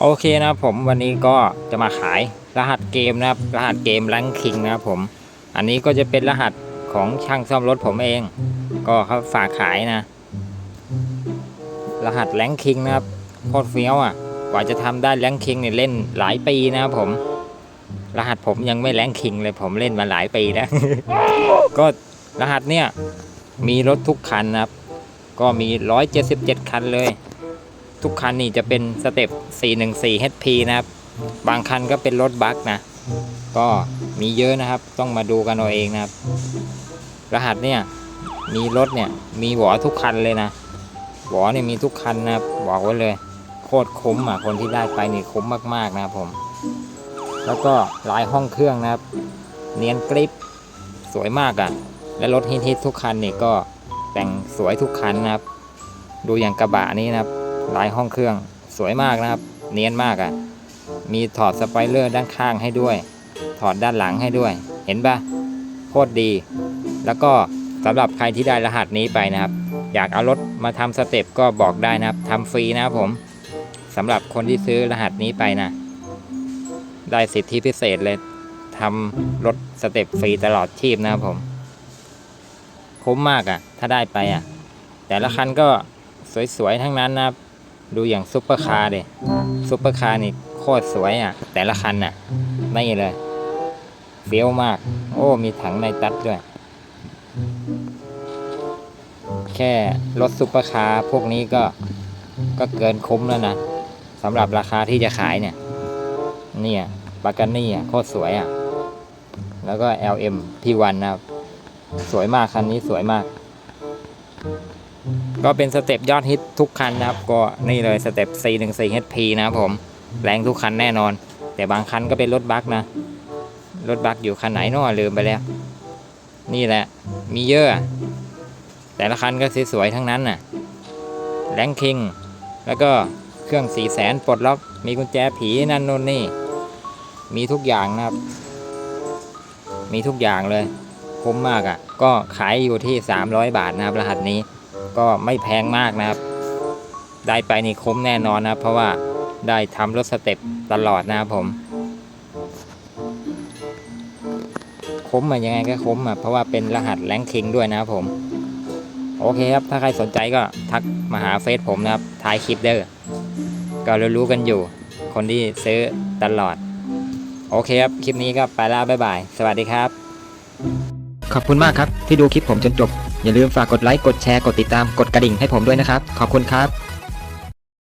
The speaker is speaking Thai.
โอเคนะครับผมวันนี้ก็จะมาขายรหัสเกมนะครับ รหัสเกมแรงคิงนะครับผม อันนี้ก็จะเป็นรหัสของช่างซ่อมรถผมเอง ก็เขาฝากขายนะ รหัสแรงคิงนะครับโคตรเฟี้ยวอะกว่าจะทำได้แรงคิงเนี่ยเล่นหลายปีนะครับผม รหัสผมยังไม่แรงคิงเลยผมเล่นมาหลายปีแล้วก็รหัสเนี่ยมีรถทุกคันนะครับ ก็มี 177 คันเลย ทุกคันนี่จะเป็นสเต็ป 414 HP นะครับ บางคันก็เป็นรถบัคนะ ก็มีเยอะนะครับ ต้องมาดูกันเอาเองนะครับ รหัสเนี่ย มีรถเนี่ย มีหวอทุกคันเลยนะ หวอเนี่ยมีทุกคันนะครับ บอกไว้เลย โคตรคุ้มอะ คนที่ได้ไปนี่คุ้มมากๆนะครับผม แล้วก็ลายห้องเครื่องนะครับ เนียนกริปสวยมากอะ และรถฮิตๆทุกคันนี่ก็แต่งสวยทุกคันนะครับ ดูอย่างกระบะนี้นะครับ ลายห้องเครื่องสวยมากนะครับ เนียนมากอะ่ะ มีถอดสไปเลอร์ด้านข้างให้ด้วย ถอดด้านหลังให้ด้วย เห็นปะโคตรดี แล้วก็สำหรับใครที่ได้รหัสนี้ไปนะครับ อยากเอารถมาทำสเต็ปก็บอกได้นะครับทำฟรีนะครับผมสำหรับคนที่ซื้อรหัสนี้ไปนะ ได้สิทธิพิเศษเลยทำรถสเต็ปฟรีตลอดชีพนะครับผมคุ้มมากอะ่ะ ถ้าได้ไปอะ แต่ละคันก็สวยๆทั้งนั้นนะครับ ดูอย่างซุปเปอร์คาร์เดซุปเปอร์คาร์นี่โคตรสวยอะ แต่ละคันอะนี่เลยเฟี้ยวมาก โอ้ มีถังในตัดด้วย แค่รถซุปเปอร์คาร์พวกนี้ก็ก็เกินคุ้มแล้วนะสำหรับราคาที่จะขายเนี่ย เนี่ยบากานี่อะโคตรสวยอะ แล้วก็ LM P1 นะครับ สวยมากคันนี้สวยมาก ก็เป็นสเต็ปยอดฮิตทุกคันนะครับ ก็นี่เลยสเต็ป414 HP นะครับผม แรงทุกคันแน่นอน แต่บางคันก็เป็นรถบัคนะ รถบัคอยู่คันไหนนาะลืมไปแล้ว นี่แหละ มีเยอะ แต่ละคันก็สวยๆทั้งนั้นน่ะ แรงคิง แล้วก็เครื่อง4 0 0แสนปลดล็อก มีกุญแจผีนั่นโน่นนี่ มีทุกอย่างนะครับ มีทุกอย่างเลย คุ้มมากอะ่ะ ก็ขายอยู่ที่ 300 บาทนะครับรหัสนี้ ก็ไม่แพงมากนะครับ ได้ไปนี่คุ้มแน่นอนนะ เพราะว่าได้ทำรถสเต็ปตลอดนะครับผม คุ้มมายังไงก็คุ้มอะเพราะว่าเป็นรหัสแรงคิงด้วยนะครับผม โอเคครับ ถ้าใครสนใจก็ทักมาหาเฟซผมนะครับท้ายคลิปเด้อก็รู้ๆกันอยู่ คนที่ซื้อตลอด โอเคครับ คลิปนี้ก็ไปแล้วบ๊ายบาย สวัสดีครับ ขอบคุณมากครับที่ดูคลิปผมจนจบ อย่าลืมฝากกดไลค์ กดแชร์ กดติดตาม กดกระดิ่งให้ผมด้วยนะครับ ขอบคุณครับ